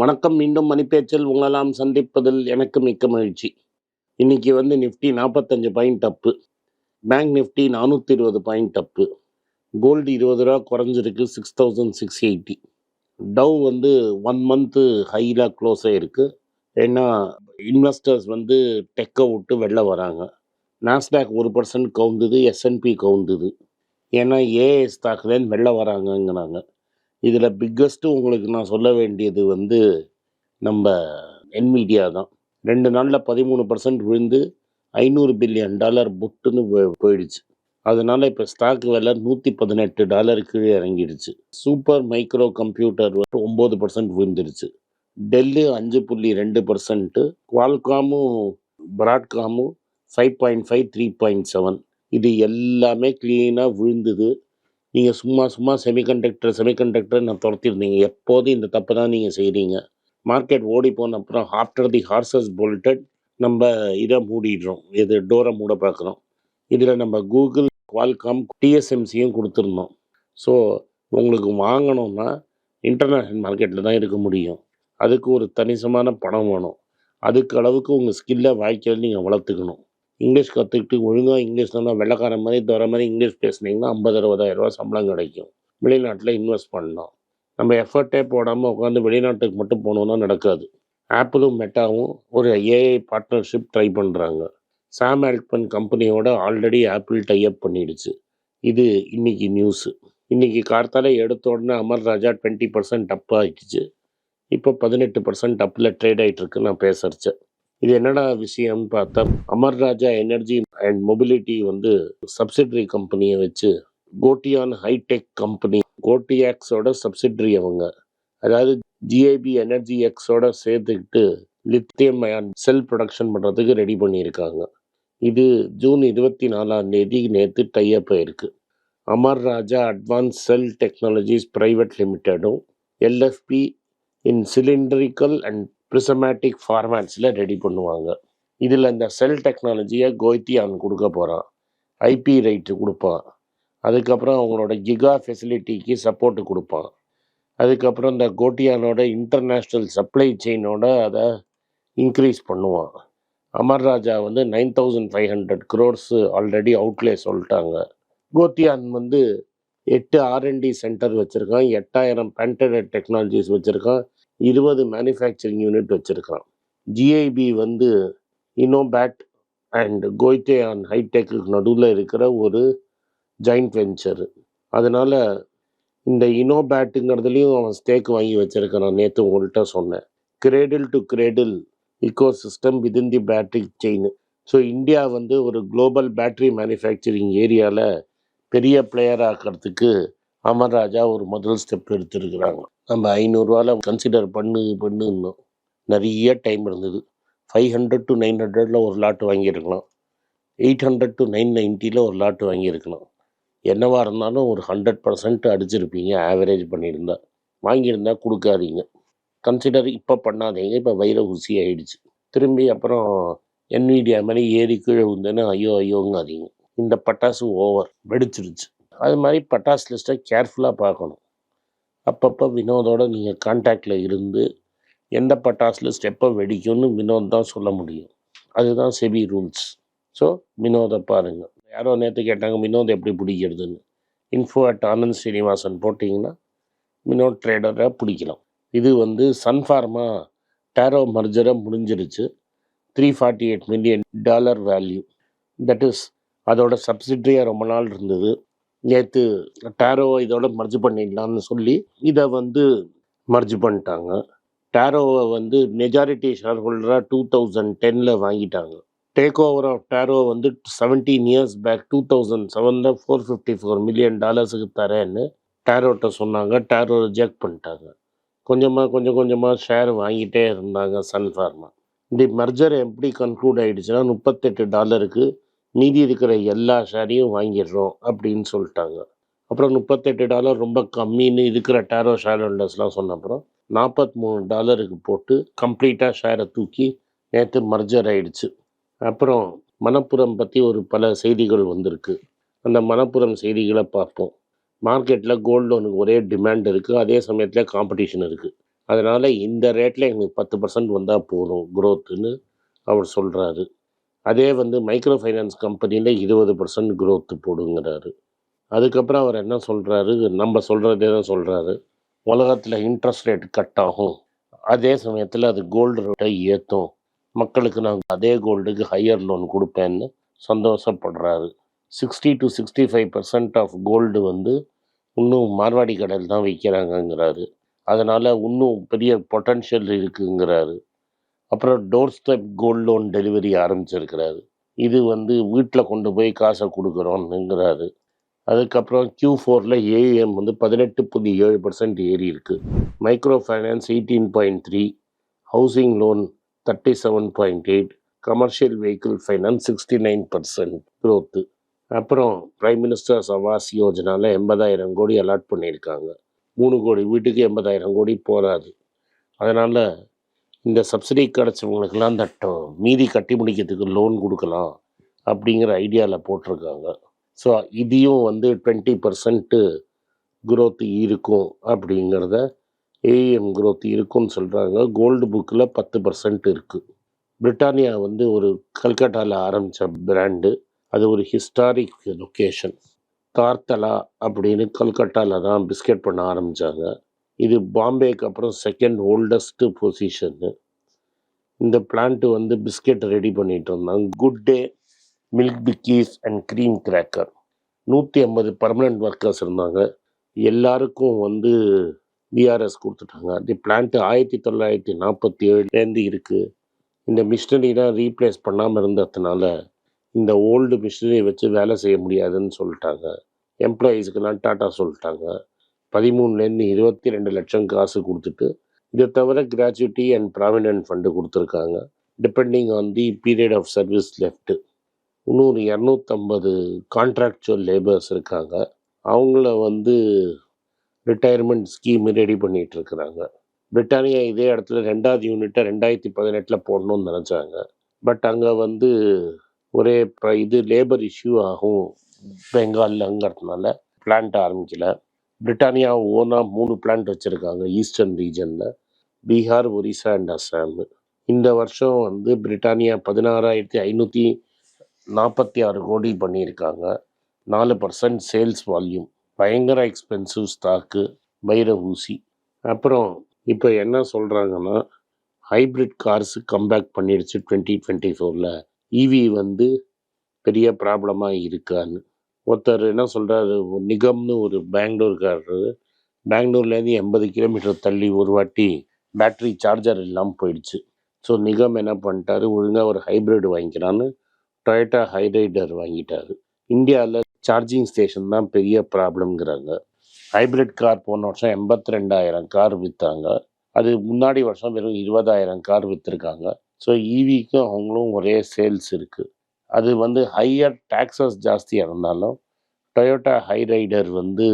வணக்கம் மீண்டும் மணிப்பேச்சில் உங்களெல்லாம் சந்திப்பதில் எனக்கு மிக்க மகிழ்ச்சி. இன்னைக்கு வந்து நிஃப்டி நாற்பத்தஞ்சு பாயிண்ட் அப்பு பேங்க் நிஃப்டி நானூற்றி இருபது பாயிண்ட் அப்பு கோல்டு இருபது ரூபா குறைஞ்சிருக்கு six thousand six eighty. Dow வந்து ஒன் மந்த்து ஹையில் க்ளோஸ் ஆகிருக்கு ஏன்னா இன்வெஸ்டர்ஸ் வந்து டெக்கை விட்டு வெளில வராங்க. நாஸ்டாக் ஒரு பர்சன்ட் கவுந்துது எஸ்என்பி கவுந்துது. ஏன்னா ஏஎஸ் ஸ்டாக்லேருந்து வெளில வராங்கங்கிறாங்க. இதில் பிக்கஸ்ட்டு உங்களுக்கு நான் சொல்ல வேண்டியது வந்து நம்ம என்மீடியா தான். ரெண்டு நாளில் பதிமூணு பர்சன்ட் விழுந்து ஐநூறு பில்லியன் டாலர் புட்டுன்னு போய்- போயிடுச்சு. அதனால் இப்போ ஸ்டாக் விலை நூற்றி பதினெட்டு டாலர் கீழே இறங்கிடுச்சு. சூப்பர் மைக்ரோ கம்ப்யூட்டர் வந்து ஒம்பது பர்சன்ட் விழுந்துருச்சு. டெல்லு அஞ்சு புள்ளி ரெண்டு பர்சன்ட்டு குவால்காமும் பிராட்காமும் five point five three point seven இது எல்லாமே க்ளீனாக விழுந்தது. நீங்கள் சும்மா சும்மா செமிகண்டக்டர் செமிகண்டக்டர் நான் துரத்திருந்தீங்க. எப்போதும் இந்த தப்பு தான் நீங்கள் செய்கிறீங்க மார்க்கெட் ஓடி போன அப்புறம் ஆஃப்டர் தி ஹார்சஸ் போல்டட் நம்ம இதை மூடிடுறோம். இது டோரை மூட பார்க்குறோம். இதில் நம்ம கூகுள் குவால்காம் டிஎஸ்எம்சியும் கொடுத்துருந்தோம். ஸோ உங்களுக்கு வாங்கணும்னா இன்டர்நேஷ்னல் மார்க்கெட்டில் தான் இருக்க முடியும். அதுக்கு ஒரு தனிசமான பணம் வேணும். அதுக்கு அளவுக்கு உங்கள் ஸ்கில்லை வாய்க்கிறது நீங்கள் வளர்த்துக்கணும். இங்கிலீஷ் கற்றுக்கிட்டு ஒழுங்காக இங்கிலீஷ் நல்லா வெள்ளக்கார மாதிரி தர மாதிரி இங்கிலீஷ் பேசுனீங்கன்னா ஐம்பது அறுபதாயிரரூவா சம்பளம் கிடைக்கும். வெளிநாட்டில் இன்வெஸ்ட் பண்ணலாம். நம்ம எஃபர்ட்டே போடாமல் உட்காந்து வெளிநாட்டுக்கு மட்டும் போகணுன்னா நடக்காது. ஆப்பிளும் மெட்டாவும் ஒரு ஏஐ பார்ட்னர்ஷிப் ட்ரை பண்ணுறாங்க சாம் ஆல்ட்மன் கம்பெனியோட ஆல்ரெடி ஆப்பிள் டைப் பண்ணிடுச்சு. இது இன்னைக்கு நியூஸு இன்றைக்கி கார்த்தால எடுத்த உடனே Amar Raja twenty percent up ஆகிடுச்சு இப்போ பதினெட்டு பர்சன்ட் அப்பில் ட்ரேட் ஆகிட்டுருக்கு நான் பேசுகிறச்சேன் இது என்னடா விஷயம்னு பார்த்தா Amara Raja energy and mobility வந்து சப்சிடரி கம்பெனியை வச்சு கோட்டியான் ஹைடெக் கம்பெனி கோட்டியாக்ஸோட சப்சிடரி அவங்க. அதாவது ஜிஐபி எனர்ஜி எக்ஸோட சேர்த்துக்கிட்டு லித்தியம் அயன் செல் ப்ரொடக்ஷன் பண்ணுறதுக்கு ரெடி பண்ணியிருக்காங்க. இது ஜூன் இருபத்தி நாலாம் தேதி நேற்று டைஅப் ஆயிருக்கு. Amara Raja advance cell technologies private லிமிட்டடும் LFP in cylindrical and prismatic ஃபார்மேட்ஸில் ready பண்ணுவாங்க. இதில் இந்த செல் டெக்னாலஜியை கோய்த்தியான் கொடுக்க போகிறான் ஐபி ரைட்டு கொடுப்பான். அதுக்கப்புறம் அவங்களோட கிகா ஃபெசிலிட்டிக்கு சப்போர்ட்டு கொடுப்பான். அதுக்கப்புறம் இந்த கோட்டியானோட இன்டர்நேஷ்னல் சப்ளை செயினோட அதை இன்க்ரீஸ் பண்ணுவான். அமர் ராஜா வந்து nine thousand five hundred crores already outlay சொல்லிட்டாங்க. கோத்தியான் வந்து எட்டு ஆர்என்டி சென்டர் வச்சுருக்கான் எட்டாயிரம் பேண்டட் டெக்னாலஜிஸ் வச்சுருக்கான் இருபது மேனுஃபேக்சரிங் யூனிட் வச்சுருக்கான் ஜிஐபி வந்து இனோபேட் அண்ட் கோய்டேயான் ஹைடெக்கு நடுவில் இருக்கிற ஒரு ஜாயிண்ட் வெஞ்சர் அதனால் இந்த இனோபேட்டுங்கிறதுலையும் அவன் ஸ்டேக் வாங்கி வச்சுருக்கிறான். நேற்று உங்கள்கிட்ட சொன்னேன். Cradle to cradle ecosystem within the battery chain so India வந்து ஒரு குளோபல் பேட்டரி மேனுஃபேக்சரிங் ஏரியாவில் பெரிய பிளேயர் ஆக்கிறதுக்கு அமர் ராஜா ஒரு முதல் ஸ்டெப் எடுத்திருக்கிறாங்க. நம்ம ஐநூறுரூவால கன்சிடர் பண்ணு பண்ணுன்னோம். நிறைய டைம் இருந்தது. ஃபைவ் ஹண்ட்ரட் டு நைன் ஹண்ட்ரடில் ஒரு லாட் வாங்கியிருக்கலாம். எயிட் ஹண்ட்ரட் டு நைன் நைன்ட்டியில் ஒரு லாட் வாங்கியிருக்கலாம். என்னவா இருந்தாலும் ஒரு ஹண்ட்ரட் பர்சன்ட் அடிச்சிருப்பீங்க ஆவரேஜ் பண்ணியிருந்தா. வாங்கியிருந்தா கொடுக்காதீங்க. கன்சிடர் இப்போ பண்ணாதீங்க. இப்போ வயிற ஊசி ஆகிடுச்சு திரும்பி அப்புறம் என்விடியா மாதிரி ஏறி கீழே விழுந்தேன்னு ஐயோ ஐயோங்காதீங்க. இந்த பட்டாசு ஓவர் வெடிச்சிருச்சு. அது மாதிரி பட்டாசு லிஸ்ட்டை கேர்ஃபுல்லாக பார்க்கணும். அப்பப்போ வினோதோட நீங்கள் கான்டாக்டில் இருந்து எந்த பட்டாசில் ஸ்டெப்பை வெடிக்கும்னு வினோத் தான் சொல்ல முடியும். அதுதான் செபி ரூல்ஸ் ஸோ வினோதை பாருங்கள் யாரோ நேற்று கேட்டாங்க வினோத் எப்படி பிடிக்கிறதுன்னு? இன்ஃபோ அட் ஆனந்த் ஸ்ரீனிவாசன் போட்டிங்கன்னா வினோத் ட்ரேடரை பிடிக்கலாம். இது வந்து சன்ஃபார்மா டேரோ மர்ஜரை முடிஞ்சிருச்சு. Three forty eight million dollar value that is அதோட சப்சிட்ரியாக ரொம்ப நாள் இருந்தது. நேற்று டேரோ இதோட மர்ஜ் பண்ணிடலாம்னு சொல்லி இதை வந்து மர்ஜ் பண்ணிட்டாங்க. டேரோவை வந்து மெஜாரிட்டி ஷேர் ஹோல்டராக டூ தௌசண்ட் டெனில் வாங்கிட்டாங்க. டேக் ஓவர் ஆஃப் டேரோ வந்து seventeen years back two thousand செவனில் ஃபோர் ஃபிஃப்டி ஃபோர் மில்லியன் டாலர்ஸுக்கு தரேன்னு டேரோட்ட சொன்னாங்க. டேரோ ரிஜெக்ட் பண்ணிட்டாங்க. கொஞ்சமாக கொஞ்சம் கொஞ்சமாக ஷேர் வாங்கிட்டே இருந்தாங்க சன்ஃபார்மா இந்த மர்ஜர் எப்படி கன்க்ளூட் ஆயிடுச்சுன்னா முப்பத்தெட்டு டாலருக்கு மீதி இருக்கிற எல்லா ஷேரையும் வாங்கிடுறோம் அப்படின்னு சொல்லிட்டாங்க. அப்புறம் முப்பத்தெட்டு டாலர் ரொம்ப கம்மின்னு இருக்கிற டேரோ ஷேர் ஹோல்டர்ஸ்லாம் சொன்ன அப்புறம் நாற்பத்தி மூணு டாலருக்கு போட்டு கம்ப்ளீட்டாக ஷேரை தூக்கி நேற்று மர்ஜர் ஆயிடுச்சு. அப்புறம் மணப்புறம் பற்றி ஒரு பல செய்திகள் வந்திருக்கு. அந்த மணப்புறம் செய்திகளை பார்ப்போம். மார்க்கெட்டில் கோல்டு லோனுக்கு ஒரே டிமாண்ட் இருக்குது அதே சமயத்தில் காம்படிஷன் இருக்குது அதனால் இந்த ரேட்டில் எங்களுக்கு பத்து பர்சன்ட் வந்தால் போதும் க்ரோத்துன்னு அவர் சொல்கிறாரு அதே வந்து மைக்ரோ ஃபைனான்ஸ் கம்பெனியில் இருபது பர்சன்ட் க்ரோத்து போடுங்கிறாரு. அதுக்கப்புறம் அவர் என்ன சொல்கிறாரு நம்ம சொல்கிறதே தான் சொல்கிறாரு உலகத்தில் இன்ட்ரெஸ்ட் ரேட் கட் ஆகும். அதே சமயத்தில் அது கோல்டு ரேட்டை ஏற்றும் மக்களுக்கு நான் அதே கோல்டுக்கு ஹையர் லோன் கொடுப்பேன்னு சந்தோஷப்படுறாரு. Sixty to sixty five percent of gold வந்து இன்னும் மார்வாடி கடையில் தான் விற்கிறாங்கங்கிறாரு. அதனால் இன்னும் பெரிய பொட்டன்ஷியல் இருக்குங்கிறாரு. அப்புறம் door step gold loan delivery ஆரம்பிச்சிருக்கிறாரு. இது வந்து வீட்டில் கொண்டு போய் காசை கொடுக்குறோன்னுங்கிறாரு அதுக்கப்புறம் கியூ ஃபோரில் ஏஎம் வந்து பதினெட்டு புள்ளி ஏழு பர்சன்ட் ஏறி இருக்குது micro finance eighteen point three housing loan thirty seven point eight commercial vehicle finance sixty nine percent growth அப்புறம் ப்ரைம் மினிஸ்டர்ஸ் சவாஸ் யோஜனாவில் எண்பதாயிரம் கோடி அலாட் பண்ணியிருக்காங்க. மூணு கோடி வீட்டுக்கு எண்பதாயிரம் கோடி போகாது அதனால் இந்த சப்சிடி கிடச்சவங்களுக்கெல்லாம் அந்த மீதி கட்டி முடிக்கிறதுக்கு லோன் கொடுக்கலாம் அப்படிங்கிற ஐடியாவில் போட்டிருக்காங்க. ஸோ இதையும் வந்து டுவெண்ட்டி பர்சன்ட்டு குரோத் இருக்கும் அப்படிங்கிறத ஏஎம் குரோத் இருக்கும்னு சொல்கிறாங்க கோல்டு புக்கில் பத்து பர்சன்ட் இருக்குது பிரிட்டானியா வந்து ஒரு கல்கட்டாவில் ஆரம்பித்த பிராண்டு அது ஒரு ஹிஸ்டாரிக் லொக்கேஷன் தார்த்தலா அப்படின்னு கல்கட்டாவில் தான் பிஸ்கெட் பண்ண ஆரம்பித்தாங்க இது பாம்பேக்கு அப்புறம் செகண்ட் ஓல்டஸ்ட்டு பொசிஷன்னு இந்த பிளான்ட்டு வந்து பிஸ்கெட் ரெடி பண்ணிட்டு இருந்தாங்க. Good Day Milk Bikis and Cream Cracker நூற்றி ஐம்பது பர்மனெண்ட் ஒர்க்கர்ஸ் இருந்தாங்க. எல்லாருக்கும் வந்து விஆர்எஸ் கொடுத்துட்டாங்க. தி பிளான்ட்டு ஆயிரத்தி தொள்ளாயிரத்தி நாற்பத்தி ஏழுலேருந்து இருக்குது இந்த மிஷினரிலாம் ரீப்ளேஸ் பண்ணாமல் இருந்ததுனால இந்த ஓல்டு மிஷினரி வச்சு வேலை செய்ய முடியாதுன்னு சொல்லிட்டாங்க. எம்ப்ளாயீஸ்க்கெல்லாம் டாட்டா சொல்லிட்டாங்க. பதிமூணுலேருந்து இருபத்தி ரெண்டு லட்சம் காசு கொடுத்துட்டு இதை தவிர கிராச்சுவிட்டி அண்ட் ப்ராவிடென்ட் ஃபண்டு கொடுத்துருக்காங்க. Depending on the period of service left இன்னொரு இரநூத்தம்பது கான்ட்ராக்சுவல் லேபர்ஸ் இருக்காங்க. அவங்கள வந்து ரிட்டையர்மெண்ட் ஸ்கீம் ரெடி பண்ணிகிட்ருக்குறாங்க இருக்கிறாங்க. பிரிட்டானியா இதே இடத்துல ரெண்டாவது யூனிட்டை ரெண்டாயிரத்தி பதினெட்டில் போடணும்னு நினச்சாங்க. பட் அங்கே வந்து ஒரே இது லேபர் இஷ்யூ ஆகும். பெங்கால்லங்கிறதுனால பிளான்ட் ஆரம்பிக்கல. பிரிட்டானியா ஓனாக மூணு பிளான்ட் வச்சுருக்காங்க ஈஸ்டர்ன் ரீஜனில் பீகார் ஒரிசா அண்ட் அஸ்ஸாம் இந்த வருஷம் வந்து பிரிட்டானியா பதினாறாயிரத்தி ஐநூற்றி நாற்பத்தி ஆறு கோடி பண்ணியிருக்காங்க. நாலு பர்சன்ட் சேல்ஸ் வால்யூம் பயங்கர எக்ஸ்பென்சிவ் ஸ்டாக்கு வைர ஊசி. அப்புறம் இப்போ என்ன சொல்கிறாங்கன்னா ஹைப்ரிட் கார்ஸு கம்பேக் பண்ணிடுச்சு டுவெண்ட்டி டுவெண்ட்டி ஃபோரில் இவி வந்து பெரிய ப்ராப்ளமாக இருக்கான்னு. ஒருத்தர் என்ன சொல்கிறாரு நிகம்னு ஒரு பெங்களூர்காரரு பெங்களூர்லேருந்து எண்பது கிலோமீட்டர் தள்ளி ஒரு வாட்டி பேட்ரி சார்ஜர் இல்லாமல் போயிடுச்சு. ஸோ நிகம் என்ன பண்ணிட்டாரு ஒழுங்காக ஒரு ஹைப்ரிட் வாங்கிக்கிறான்னு டொயட்டா ஹைரைடர் வாங்கிட்டாரு. இந்தியாவில் சார்ஜிங் ஸ்டேஷன் தான் பெரிய ப்ராப்ளம்ங்கிறாங்க ஹைப்ரிட் கார் போன வருஷம் எண்பத்தி ரெண்டாயிரம் கார் விற்றாங்க அது முன்னாடி வருஷம் வெறும் இருபதாயிரம் கார் விற்றுருக்காங்க ஸோ ஈவிக்கும் அவங்களும் ஒரே சேல்ஸ் இருக்குது அது வந்து ஹையர் டேக்ஸஸ் ஜாஸ்தியாக இருந்தாலும் டொயோட்டா ஹைரைடர் வந்து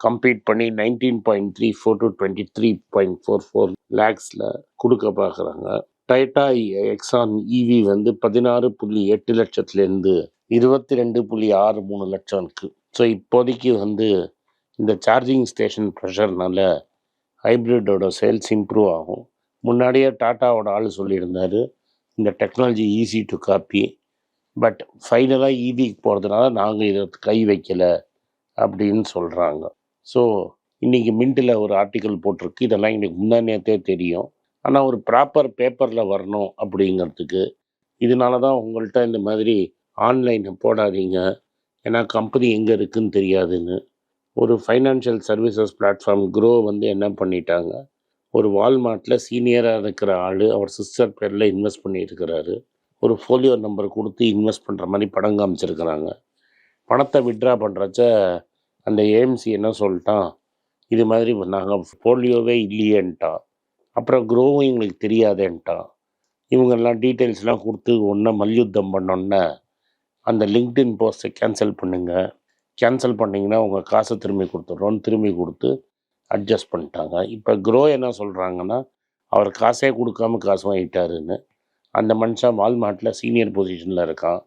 கம்ப்ளீட் பண்ணி nineteen point three four to twenty three point four four லேக்ஸில் கொடுக்க பார்க்குறாங்க டொயோட்டா எக்ஸான் இவி வந்து பதினாறு புள்ளி எட்டு லட்சத்துலேருந்து இருபத்தி ரெண்டு புள்ளி ஆறு மூணு லட்சம் இருக்குது ஸோ இப்போதைக்கு வந்து இந்த சார்ஜிங் ஸ்டேஷன் ப்ரெஷர்னால ஹைப்ரிட்டோட சேல்ஸ் இம்ப்ரூவ் ஆகும். முன்னாடியே டாட்டாவோட ஆள் சொல்லியிருந்தாரு இந்த technology easy to copy but ஃபைனலாக ஈவிக்கு போகிறதுனால நாங்கள் இதை கை வைக்கலை அப்படின்னு சொல்கிறாங்க ஸோ இன்றைக்கி மின்ட்டில் ஒரு ஆர்டிக்கல் போட்டிருக்கு. இதெல்லாம் எங்களுக்கு முன்னாடியே தெரியும். ஆனால் ஒரு ப்ராப்பர் பேப்பரில் வரணும் அப்படிங்கிறதுக்கு இதனால தான் உங்கள்கிட்ட இந்த மாதிரி ஆன்லைனை போடாதீங்க. ஏன்னா கம்பெனி எங்கே இருக்குன்னு தெரியாதுன்னு. ஒரு ஃபைனான்ஷியல் சர்வீசஸ் பிளாட்ஃபார்ம் க்ரோ வந்து என்ன பண்ணிட்டாங்க? ஒரு வால்மார்ட்டில் சீனியராக இருக்கிற ஆள் அவர் சிஸ்டர் பேரில் இன்வெஸ்ட் பண்ணியிருக்கிறாரு. ஒரு ஃபோலியோ நம்பர் கொடுத்து இன்வெஸ்ட் பண்ணுற மாதிரி படம் காமிச்சிருக்கிறாங்க. பணத்தை விட்ரா பண்ணுறச்ச அந்த ஏஎம்சி என்ன சொல்லிட்டான்? இது மாதிரி நாங்கள் ஃபோலியோவே இல்லையேன்ட்டான். அப்புறம் க்ரோவும் எங்களுக்கு தெரியாதேன்ட்டான். இவங்கெல்லாம் டீட்டெயில்ஸ்லாம் கொடுத்து ஒன்றா மல்யுத்தம் பண்ணோன்னே அந்த லிங்க்டின் போஸ்ட்டை கேன்சல் பண்ணுங்கள் கேன்சல் பண்ணிங்கன்னா உங்கள் காசை திரும்பி கொடுத்துட்றோன்னு திரும்பி கொடுத்து அட்ஜஸ்ட் பண்ணிட்டாங்க. இப்போ க்ரோ என்ன சொல்கிறாங்கன்னா அவர் காசே கொடுக்காம காசு வாங்கிட்டாருன்னு. அந்த மனுஷன் வால்மார்ட்டில் சீனியர் பொசிஷனில் இருக்கான்.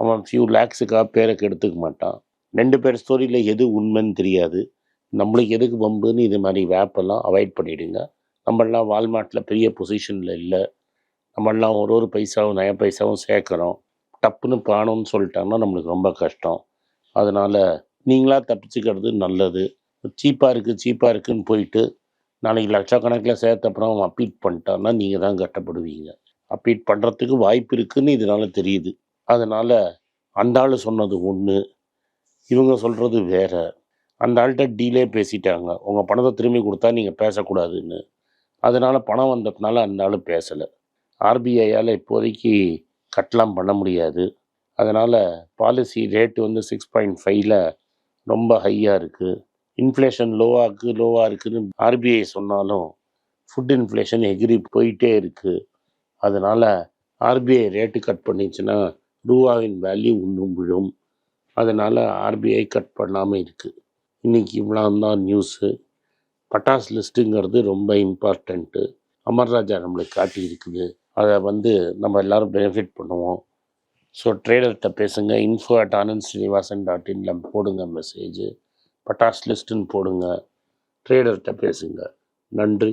அவன் ஃபியூ லேக்ஸுக்காக பேரை கெடுத்துக்க மாட்டான். ரெண்டு பேர் ஸ்டோரியில் எது உண்மைன்னு தெரியாது. நம்மளுக்கு எதுக்கு வம்புன்னு இது மாதிரி வேப்பெல்லாம் அவாய்ட் பண்ணிவிடுங்க நம்மளாம் வால்மார்ட்டில் பெரிய பொசிஷனில் இல்லை. நம்மளாம் ஒரு ஒரு பைசாவும் நய பைசாவும் சேர்க்குறோம். டப்புன்னு பானோன்னு சொல்லிட்டாங்கன்னா நம்மளுக்கு ரொம்ப கஷ்டம். அதனால் நீங்களாக தப்பிச்சுக்கிறது நல்லது. சீப்பாக இருக்குது சீப்பாக இருக்குதுன்னு போயிட்டு நாளைக்கு லட்சக்கணக்கில் சேர்த்தப்புறம் அவன் அப்பீட் பண்ணிட்டான்னா நீங்கள் தான் கட்டப்படுவீங்க. அப்பீட் பண்ணுறதுக்கு வாய்ப்பு இருக்குதுன்னு இதனால் தெரியுது. அதனால் அந்த ஆள் சொன்னது ஒன்று இவங்க சொல்கிறது வேறு. அந்த ஆள்கிட்ட டீலே பேசிட்டாங்க. உங்கள் பணத்தை திரும்பி கொடுத்தா நீங்கள் பேசக்கூடாதுன்னு. அதனால் பணம் வந்ததுனால அந்த ஆள் பேசலை. ஆர்பிஐயால் இப்போதைக்கு கட்டலாம் பண்ண முடியாது. அதனால் பாலிசி ரேட்டு வந்து சிக்ஸ் பாயிண்ட் ஃபைவ்ல ரொம்ப ஹையாக இருக்குது இன்ஃப்ளேஷன் லோவாக இருக்குது லோவாக இருக்குதுன்னு ஆர்பிஐ சொன்னாலும் ஃபுட் இன்ஃப்ளேஷன் எகிரி போயிட்டே இருக்குது அதனால் ஆர்பிஐ ரேட்டு கட் பண்ணிச்சுன்னா ரூபாவின் வேல்யூ இன்னும் விழும். அதனால் ஆர்பிஐ கட் பண்ணாமல் இருக்குது இன்றைக்கி இவ்வளோ தான் நியூஸு பட்டாஸ் லிஸ்ட்டுங்கிறது ரொம்ப இம்பார்ட்டண்ட்டு அமர்ராஜா நம்மளுக்கு காட்டியிருக்குது. அதை வந்து நம்ம எல்லோரும் பெனிஃபிட் பண்ணுவோம். ஸோ ட்ரேடர்கிட்ட பேசுங்க. Info at Anand Srinivasan dot இன்ல போடுங்க மெசேஜ் பட்டாஸ் லிஸ்ட்டுன்னு போடுங்க ட்ரேடர்கிட்ட பேசுங்க. நன்றி.